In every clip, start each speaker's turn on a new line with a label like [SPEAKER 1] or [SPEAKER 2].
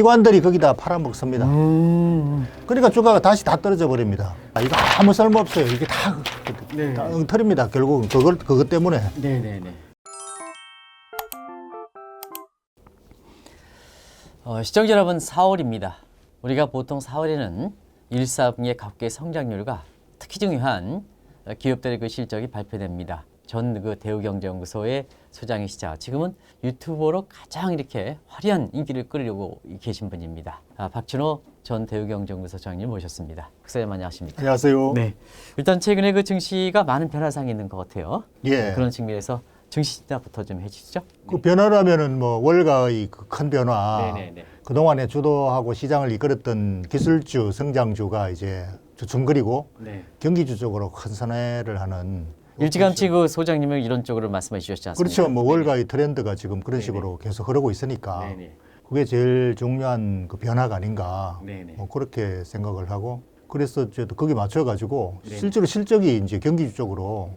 [SPEAKER 1] 기관들이 거기다 팔아먹 습니다.
[SPEAKER 2] 음.
[SPEAKER 1] 그러니까 주가가 다시 다 떨어져 버립니다. 아, 이거 아무 쓸모 없어요. 이게 다,
[SPEAKER 2] 네.
[SPEAKER 1] 다 엉터리입니다. 결국은 그걸 그것 때문에.
[SPEAKER 2] 네네네. 어, 시청자 여러분, 4월입니다. 우리가 보통 4월에는 1, 4분기의 각국의 성장률과 특히 중요한 어, 기업들의 그 실적이 발표됩니다. 전 그 대우경제연구소의 소장이시자 지금은 유튜버로 가장 이렇게 화려한 인기를 끌려고 계신 분입니다. 아, 박진호 전 대우경제연구소 소장님 모셨습니다. 박사님 안녕하십니까?
[SPEAKER 1] 안녕하세요.
[SPEAKER 2] 네. 일단 최근에 그 증시가 많은 변화상이 있는 것 같아요.
[SPEAKER 1] 예.
[SPEAKER 2] 그런 측면에서 증시 시작부터 좀 해주시죠.
[SPEAKER 1] 그 변화라면은 뭐 월가의 그 큰 변화.
[SPEAKER 2] 네네네.
[SPEAKER 1] 그동안에 주도하고 시장을 이끌었던 기술주, 성장주가 이제 주춤거리고
[SPEAKER 2] 네.
[SPEAKER 1] 경기주 쪽으로 큰 선회를 하는
[SPEAKER 2] 일찌감치 그 소장님은 이런 쪽으로 말씀해 주셨지 않습니까?
[SPEAKER 1] 그렇죠. 뭐 월가의 트렌드가 지금 그런 식으로 계속 흐르고 있으니까
[SPEAKER 2] 네네.
[SPEAKER 1] 그게 제일 중요한 그 변화가 아닌가.
[SPEAKER 2] 네네.
[SPEAKER 1] 뭐 그렇게 생각을 하고 그래서 저도 거기 맞춰 가지고
[SPEAKER 2] 네.
[SPEAKER 1] 실제로 실적이 이제 경기주 쪽으로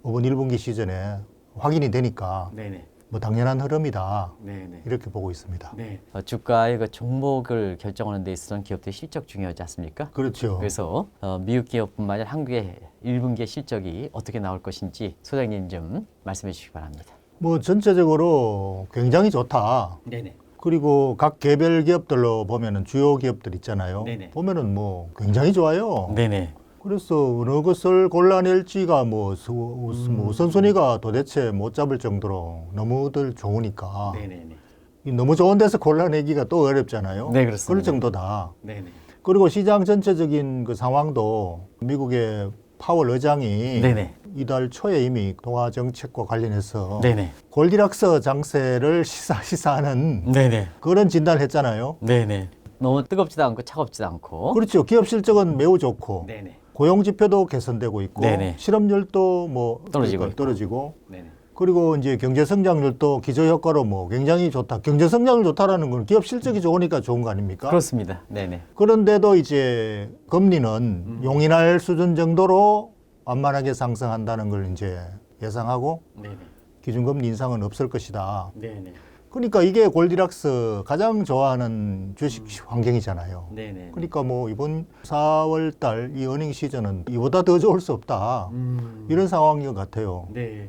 [SPEAKER 1] 이번 1분기 시즌에 확인이 되니까
[SPEAKER 2] 네네.
[SPEAKER 1] 뭐 당연한 흐름이다.
[SPEAKER 2] 네네.
[SPEAKER 1] 이렇게 보고 있습니다.
[SPEAKER 2] 네. 어, 주가의 그 종목을 결정하는 데 있어서는 기업들의 실적 중요하지 않습니까?
[SPEAKER 1] 그렇죠.
[SPEAKER 2] 그래서 어, 미국 기업뿐만 아니라 한국의 1분기의 실적이 어떻게 나올 것인지 소장님 좀 말씀해 주시기 바랍니다.
[SPEAKER 1] 뭐 전체적으로 굉장히 좋다.
[SPEAKER 2] 네네.
[SPEAKER 1] 그리고 각 개별 기업들로 보면은 주요 기업들 있잖아요.
[SPEAKER 2] 네네.
[SPEAKER 1] 보면은 뭐 굉장히 좋아요.
[SPEAKER 2] 네네.
[SPEAKER 1] 그래서 어느 것을 골라낼지가 뭐, 수,
[SPEAKER 2] 음.
[SPEAKER 1] 뭐 우선순위가 도대체 못 잡을 정도로 너무들 좋으니까
[SPEAKER 2] 네네네.
[SPEAKER 1] 이 너무 좋은 데서 골라내기가 또 어렵잖아요.
[SPEAKER 2] 네, 그렇습니다.
[SPEAKER 1] 그럴 정도다.
[SPEAKER 2] 네네.
[SPEAKER 1] 그리고 시장 전체적인 그 상황도 미국의 파월 의장이
[SPEAKER 2] 네네.
[SPEAKER 1] 이달 초에 이미 동화 정책과 관련해서
[SPEAKER 2] 네네.
[SPEAKER 1] 골디락스 장세를 시사, 시사하는
[SPEAKER 2] 네네.
[SPEAKER 1] 그런 진단을 했잖아요.
[SPEAKER 2] 네네. 너무 뜨겁지도 않고 차갑지도 않고.
[SPEAKER 1] 그렇죠. 기업 실적은 매우 좋고
[SPEAKER 2] 네네.
[SPEAKER 1] 고용 지표도 개선되고 있고
[SPEAKER 2] 네네.
[SPEAKER 1] 실업률도 뭐
[SPEAKER 2] 떨어지고
[SPEAKER 1] 그러니까. 떨어지고
[SPEAKER 2] 네네.
[SPEAKER 1] 그리고 이제 경제 성장률도 기저 효과로 뭐 굉장히 좋다. 경제 성장률 좋다라는 건 기업 실적이 좋으니까 좋은 거 아닙니까?
[SPEAKER 2] 그렇습니다. 네네.
[SPEAKER 1] 그런데도 이제 금리는
[SPEAKER 2] 음.
[SPEAKER 1] 용인할 수준 정도로 완만하게 상승한다는 걸 이제 예상하고
[SPEAKER 2] 네네.
[SPEAKER 1] 기준금리 인상은 없을 것이다.
[SPEAKER 2] 네네.
[SPEAKER 1] 그러니까 이게 골디락스 가장 좋아하는 주식 환경이잖아요.
[SPEAKER 2] 네네.
[SPEAKER 1] 그러니까 뭐 이번 4월 달 이 어닝 시즌은 이보다 더 좋을 수 없다.
[SPEAKER 2] 음.
[SPEAKER 1] 이런 상황인 것 같아요.
[SPEAKER 2] 네.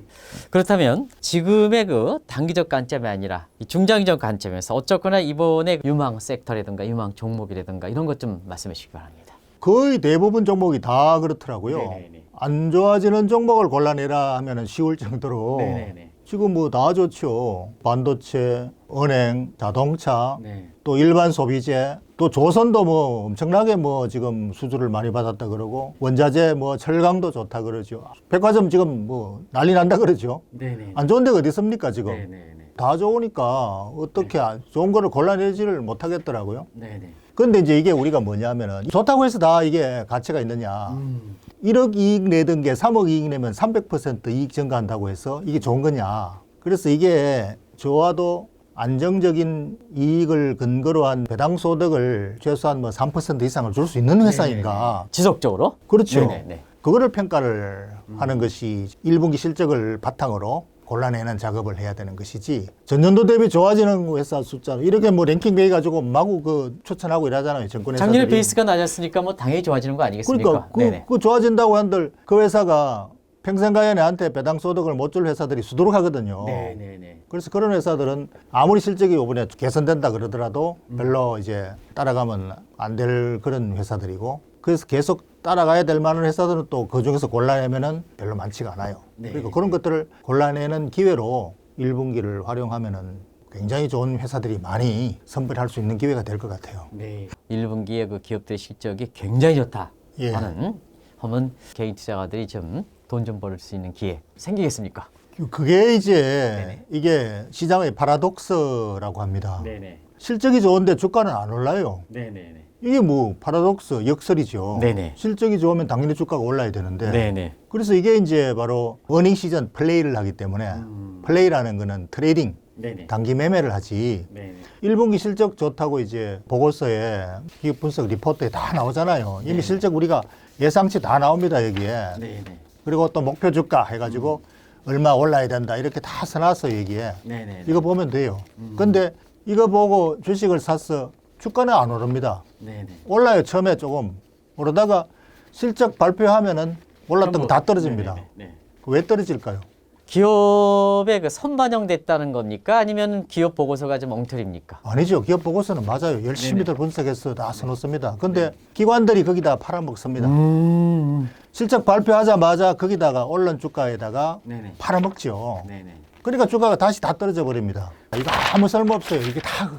[SPEAKER 2] 그렇다면 지금의 그 단기적 관점이 아니라 이 중장기적 관점에서 어쨌거나 이번에 유망 섹터라든가 유망 종목이라든가 이런 것 좀 말씀해 주시기 바랍니다.
[SPEAKER 1] 거의 대부분 종목이 다 그렇더라고요.
[SPEAKER 2] 네네네.
[SPEAKER 1] 안 좋아지는 종목을 골라내라 하면 쉬울 정도로
[SPEAKER 2] 네네네.
[SPEAKER 1] 지금 뭐 다 좋죠. 반도체, 은행, 자동차,
[SPEAKER 2] 네.
[SPEAKER 1] 또 일반 소비재, 또 조선도 뭐 엄청나게 뭐 지금 수주를 많이 받았다 그러고 원자재 뭐 철강도 좋다 그러죠. 백화점 지금 뭐 난리 난다 그러죠.
[SPEAKER 2] 네네.
[SPEAKER 1] 안 좋은 데가 어디 있습니까 지금?
[SPEAKER 2] 네네네.
[SPEAKER 1] 다 좋으니까 어떻게 안- 좋은 거를 골라내지를 못하겠더라고요.
[SPEAKER 2] 네네.
[SPEAKER 1] 근데 이제 이게 우리가 뭐냐면은 좋다고 해서 다 이게 가치가 있느냐.
[SPEAKER 2] 음.
[SPEAKER 1] 1억 이익 내던 게 3억 이익 내면 300% 이익 증가한다고 해서 이게 좋은 거냐. 그래서 이게 좋아도 안정적인 이익을 근거로 한 배당 소득을 최소한 뭐 3% 이상을 줄 수 있는 회사인가.
[SPEAKER 2] 지속적으로?
[SPEAKER 1] 그렇죠.
[SPEAKER 2] 네네네.
[SPEAKER 1] 그거를 평가를 하는 것이 1분기 실적을 바탕으로 골라내는 작업을 해야 되는 것이지 전년도 대비 좋아지는 회사 숫자 이렇게 뭐 랭킹 매해 가지고 마구 그 추천하고 이러잖아요 정권 회사들이
[SPEAKER 2] 작년에 베이스가 낮았으니까 뭐 당연히 좋아지는 거 아니겠습니까?
[SPEAKER 1] 그러니까 그. 그 좋아진다고 한들 그 회사가 평생 가연애한테 배당 소득을 못 줄 회사들이 수두룩 하거든요.
[SPEAKER 2] 네네네.
[SPEAKER 1] 그래서 그런 회사들은 아무리 실적이 이번에 개선된다 그러더라도
[SPEAKER 2] 음.
[SPEAKER 1] 별로 이제 따라가면 안 될 그런 회사들이고 그래서 계속 따라가야 될 만한 회사들은 또 그 중에서 골라내면은 별로 많지가 않아요.
[SPEAKER 2] 네.
[SPEAKER 1] 그러니까 그런 것들을 골라내는 기회로 1분기를 활용하면은 굉장히 좋은 회사들이 많이 선별할 수 있는 기회가 될 것 같아요.
[SPEAKER 2] 네. 1분기에 그 기업들의 실적이 굉장히 좋다
[SPEAKER 1] 예.
[SPEAKER 2] 하는 하면 개인 투자가들이 좀 돈 좀 벌 수 있는 기회 생기겠습니까?
[SPEAKER 1] 그게 이제
[SPEAKER 2] 네네.
[SPEAKER 1] 이게 시장의 파라독스라고 합니다.
[SPEAKER 2] 네네.
[SPEAKER 1] 실적이 좋은데 주가는 안 올라요.
[SPEAKER 2] 네네네.
[SPEAKER 1] 이게 뭐 파라독스 역설이죠.
[SPEAKER 2] 네네.
[SPEAKER 1] 실적이 좋으면 당연히 주가가 올라야 되는데
[SPEAKER 2] 네네.
[SPEAKER 1] 그래서 이게 이제 바로 어닝 시즌 플레이를 하기 때문에
[SPEAKER 2] 음.
[SPEAKER 1] 플레이라는 거는 트레이딩
[SPEAKER 2] 네네.
[SPEAKER 1] 단기 매매를 하지
[SPEAKER 2] 네네.
[SPEAKER 1] 1분기 실적 좋다고 이제 보고서에 기업 분석 리포트에 다 나오잖아요. 이미
[SPEAKER 2] 네.
[SPEAKER 1] 실적 우리가 예상치 다 나옵니다 여기에.
[SPEAKER 2] 네네.
[SPEAKER 1] 그리고 또 목표 주가 해가지고 얼마 올라야 된다 이렇게 다 써놨어 여기에.
[SPEAKER 2] 네네.
[SPEAKER 1] 이거 보면 돼요. 근데 이거 보고 주식을 샀어 주가는 안 오릅니다.
[SPEAKER 2] 네네.
[SPEAKER 1] 올라요 처음에 조금 오르다가 실적 발표하면은 올랐던 거 다 떨어집니다.
[SPEAKER 2] 네네. 네.
[SPEAKER 1] 왜 떨어질까요?
[SPEAKER 2] 기업에 그 선반영됐다는 겁니까? 아니면 기업 보고서가 좀 엉터리입니까?
[SPEAKER 1] 아니죠. 기업 보고서는 맞아요. 열심히들 분석해서 다 써놓습니다. 근데 기관들이 거기다 팔아먹습니다.
[SPEAKER 2] 음.
[SPEAKER 1] 실적 발표하자마자 거기다가 올른 주가에다가
[SPEAKER 2] 네네.
[SPEAKER 1] 팔아먹죠.
[SPEAKER 2] 네네.
[SPEAKER 1] 그러니까 주가가 다시 다 떨어져 버립니다. 이거 아무 쓸모 없어요. 이게 다,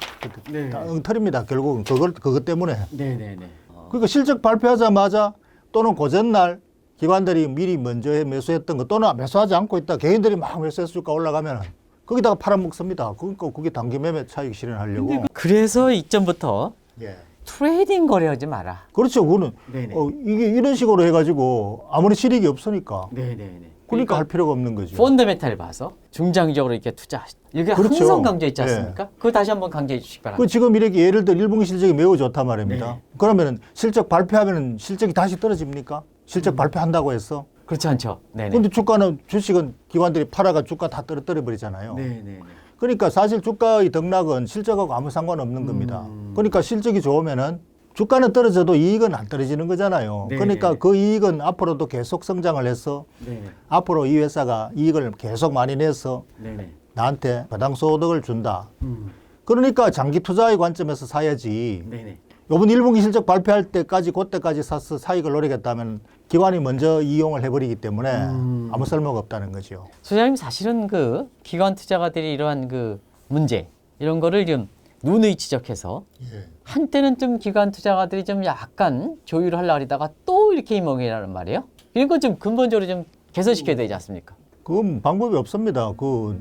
[SPEAKER 2] 네.
[SPEAKER 1] 다 엉터리입니다. 결국은 그걸 그것 때문에.
[SPEAKER 2] 네네네.
[SPEAKER 1] 그러니까 실적 발표하자마자 또는 고전날 기관들이 미리 먼저 해 매수했던 거 또는 매수하지 않고 있다 개인들이 막 매수해서 주가 올라가면 거기다가 팔아먹습니다. 그러니까 그게 단기 매매 차익 실현하려고.
[SPEAKER 2] 그래서 이전부터
[SPEAKER 1] 예.
[SPEAKER 2] 트레이딩 거래하지 마라.
[SPEAKER 1] 그렇죠. 그거는
[SPEAKER 2] 네네.
[SPEAKER 1] 어, 이게 이런 식으로 해가지고 아무리 실익이 없으니까
[SPEAKER 2] 네네네.
[SPEAKER 1] 그러니까 할 필요가 없는 거죠.
[SPEAKER 2] 펀더멘탈 봐서 중장기적으로 이렇게 투자. 이게
[SPEAKER 1] 그렇죠.
[SPEAKER 2] 항상 강조했지
[SPEAKER 1] 예.
[SPEAKER 2] 않습니까? 그거 다시 한번 강조해 주시기 바랍니다.
[SPEAKER 1] 그 지금 이렇게 예를 들어 일본 실적이 매우 좋단 말입니다.
[SPEAKER 2] 네.
[SPEAKER 1] 그러면은 실적 발표하면은 실적이 다시 떨어집니까?
[SPEAKER 2] 음.
[SPEAKER 1] 실적 발표한다고 해서.
[SPEAKER 2] 그렇지 않죠. 네네.
[SPEAKER 1] 근데 주가는 주식은 기관들이 팔아가 주가 다 떨어뜨려 버리잖아요.
[SPEAKER 2] 네네네.
[SPEAKER 1] 그러니까 사실 주가의 등락은 실적하고 아무 상관없는 겁니다.
[SPEAKER 2] 음.
[SPEAKER 1] 그러니까 실적이 좋으면은 주가는 떨어져도 이익은 안 떨어지는 거잖아요.
[SPEAKER 2] 네.
[SPEAKER 1] 그러니까 그 이익은 앞으로도 계속 성장을 해서
[SPEAKER 2] 네.
[SPEAKER 1] 앞으로 이 회사가 이익을 계속 많이 내서
[SPEAKER 2] 네네.
[SPEAKER 1] 나한테 배당 소득을 준다.
[SPEAKER 2] 음.
[SPEAKER 1] 그러니까 장기 투자의 관점에서 사야지.
[SPEAKER 2] 네네.
[SPEAKER 1] 요번 1분기 실적 발표할 때까지 그때까지 사서 사익을 노리겠다면 기관이 먼저 이용을 해버리기 때문에
[SPEAKER 2] 음.
[SPEAKER 1] 아무 쓸모가 없다는 거죠.
[SPEAKER 2] 소장님 사실은 그 기관 투자가들이 이러한 그 문제 이런 거를 좀 누누이 지적해서 한때는 좀 기관 투자가들이 좀 약간 조율을 하려고 하다가 또 이렇게 이멍이라는 말이에요. 이런 건 좀 근본적으로 좀 개선시켜야 되지 않습니까?
[SPEAKER 1] 그건 방법이 없습니다. 그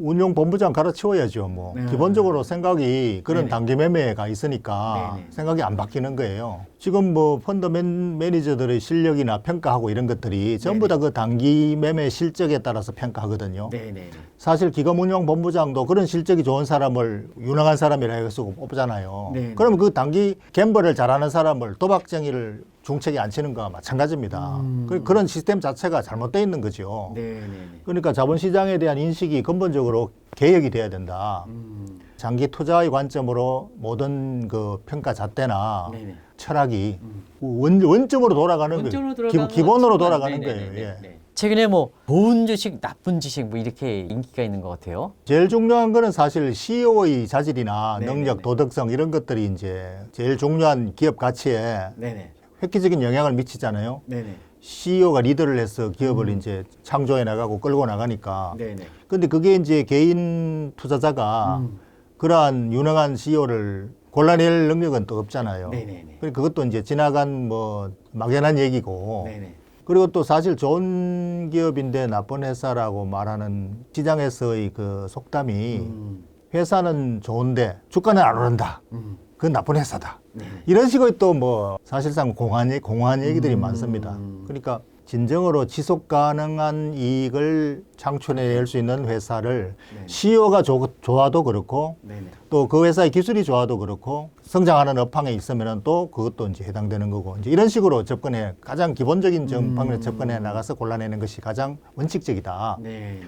[SPEAKER 1] 운용 본부장 갈아치워야죠. 뭐
[SPEAKER 2] 네.
[SPEAKER 1] 기본적으로 생각이 그런
[SPEAKER 2] 네네.
[SPEAKER 1] 단기 매매가 있으니까
[SPEAKER 2] 네네.
[SPEAKER 1] 생각이 안 바뀌는 거예요. 지금 뭐 펀드 맨, 매니저들의 실력이나 평가하고 이런 것들이 전부 다 그 단기 매매 실적에 따라서 평가하거든요.
[SPEAKER 2] 네네.
[SPEAKER 1] 사실 기금운용 본부장도 그런 실적이 좋은 사람을 유능한 사람이라 해서 뽑잖아요.
[SPEAKER 2] 네.
[SPEAKER 1] 그러면 그 단기 갬블을 잘하는 사람을 도박쟁이를 중책에 앉히는 거와 마찬가지입니다.
[SPEAKER 2] 음.
[SPEAKER 1] 그, 그런 시스템 자체가 잘못되어 있는 거죠.
[SPEAKER 2] 네네네.
[SPEAKER 1] 그러니까 자본시장에 대한 인식이 근본적으로 개혁이 돼야 된다.
[SPEAKER 2] 음.
[SPEAKER 1] 장기 투자의 관점으로 모든 그 평가 잣대나
[SPEAKER 2] 네네.
[SPEAKER 1] 철학이 원, 원점으로 돌아가는
[SPEAKER 2] 원점으로
[SPEAKER 1] 거예요.
[SPEAKER 2] 들어가는
[SPEAKER 1] 기, 기본으로
[SPEAKER 2] 건
[SPEAKER 1] 돌아가는
[SPEAKER 2] 네네네네.
[SPEAKER 1] 거예요. 예.
[SPEAKER 2] 네. 최근에 뭐 좋은 주식, 나쁜 주식 뭐 이렇게 인기가 있는 것 같아요.
[SPEAKER 1] 제일 중요한 거는 사실 CEO의 자질이나
[SPEAKER 2] 네네네.
[SPEAKER 1] 능력, 도덕성 이런 것들이 이제 제일 중요한 기업 가치에
[SPEAKER 2] 네네.
[SPEAKER 1] 획기적인 영향을 미치잖아요.
[SPEAKER 2] 네네.
[SPEAKER 1] CEO가 리더를 해서 기업을 이제 창조해 나가고 끌고 나가니까.
[SPEAKER 2] 네네.
[SPEAKER 1] 근데 그게 이제 개인 투자자가
[SPEAKER 2] 음.
[SPEAKER 1] 그러한 유능한 CEO를 골라낼 능력은 또 없잖아요.
[SPEAKER 2] 네네네.
[SPEAKER 1] 그리고 그것도 이제 지나간 뭐 막연한 얘기고.
[SPEAKER 2] 네네.
[SPEAKER 1] 그리고 또 사실 좋은 기업인데 나쁜 회사라고 말하는 시장에서의 그 속담이
[SPEAKER 2] 음.
[SPEAKER 1] 회사는 좋은데 주가는 안 오른다.
[SPEAKER 2] 음.
[SPEAKER 1] 그건 나쁜 회사다.
[SPEAKER 2] 네네.
[SPEAKER 1] 이런 식의 또 뭐 사실상 공한, 공한 얘기들이
[SPEAKER 2] 음.
[SPEAKER 1] 많습니다. 그러니까 진정으로 지속 가능한 이익을 창출해낼 수 있는 회사를
[SPEAKER 2] 네.
[SPEAKER 1] CEO가 좋, 좋아도 그렇고
[SPEAKER 2] 네네.
[SPEAKER 1] 또그 회사의 기술이 좋아도 그렇고 성장하는 업황에 있으면 또 그것도 이제 해당되는 거고 이제 이런 식으로 접근해 가장 기본적인 전방에
[SPEAKER 2] 음.
[SPEAKER 1] 접근해 나가서 골라내는 것이 가장 원칙적이다.
[SPEAKER 2] 네네.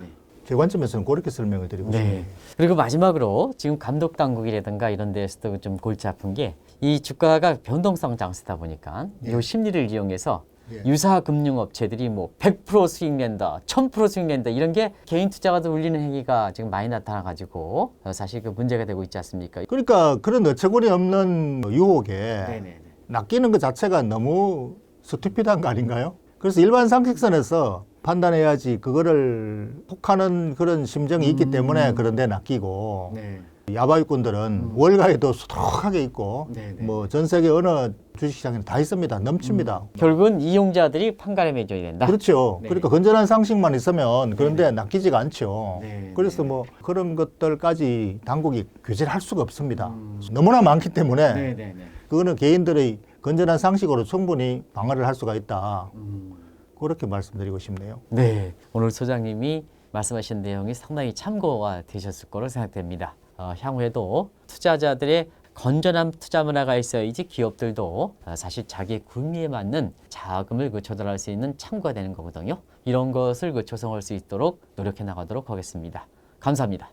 [SPEAKER 1] 제 관점에서는 그렇게 설명을 드리고 싶습니다.
[SPEAKER 2] 네. 그리고 마지막으로 지금 감독 당국이라든가 이런 데서도 좀 골치 아픈 게 이 주가가 변동성 장세다 보니까 이 심리를 이용해서
[SPEAKER 1] 예.
[SPEAKER 2] 유사 금융 업체들이 뭐 100% 수익 낸다, 1000% 수익 낸다 이런 게 개인 투자가도 울리는 행위가 지금 많이 나타나 가지고 사실 그 문제가 되고 있지 않습니까?
[SPEAKER 1] 그러니까 그런 어처구니 없는 유혹에
[SPEAKER 2] 네네네.
[SPEAKER 1] 낚이는 것 자체가 너무 스투피드한 거 아닌가요? 그래서 일반 상식선에서 판단해야지 그거를 혹하는 그런 심정이 있기 때문에 그런데 낚이고
[SPEAKER 2] 네.
[SPEAKER 1] 야바위꾼들은 월가에도 수두룩하게 있고
[SPEAKER 2] 네네.
[SPEAKER 1] 뭐전 세계 어느 주식시장에는 다 있습니다. 넘칩니다.
[SPEAKER 2] 결국은 이용자들이 판가름해 줘야 된다.
[SPEAKER 1] 그렇죠.
[SPEAKER 2] 네.
[SPEAKER 1] 그러니까 건전한 상식만 있으면 그런데 낚이지가 않죠.
[SPEAKER 2] 네,
[SPEAKER 1] 그래서 뭐 그런 것들까지 당국이 규제를 할 수가 없습니다. 너무나 많기 때문에
[SPEAKER 2] 음. 네네네.
[SPEAKER 1] 그거는 개인들의 건전한 상식으로 충분히 방어를 할 수가 있다.
[SPEAKER 2] 음.
[SPEAKER 1] 그렇게 말씀드리고 싶네요.
[SPEAKER 2] 네, 오늘 소장님이 말씀하신 내용이 상당히 참고가 되셨을 거로 생각됩니다. 어, 향후에도 투자자들의 건전한 투자 문화가 있어야지 기업들도 어, 사실 자기 구미에 맞는 자금을 그 조달할 수 있는 창구가 되는 거거든요. 이런 것을 그 조성할 수 있도록 노력해 나가도록 하겠습니다. 감사합니다.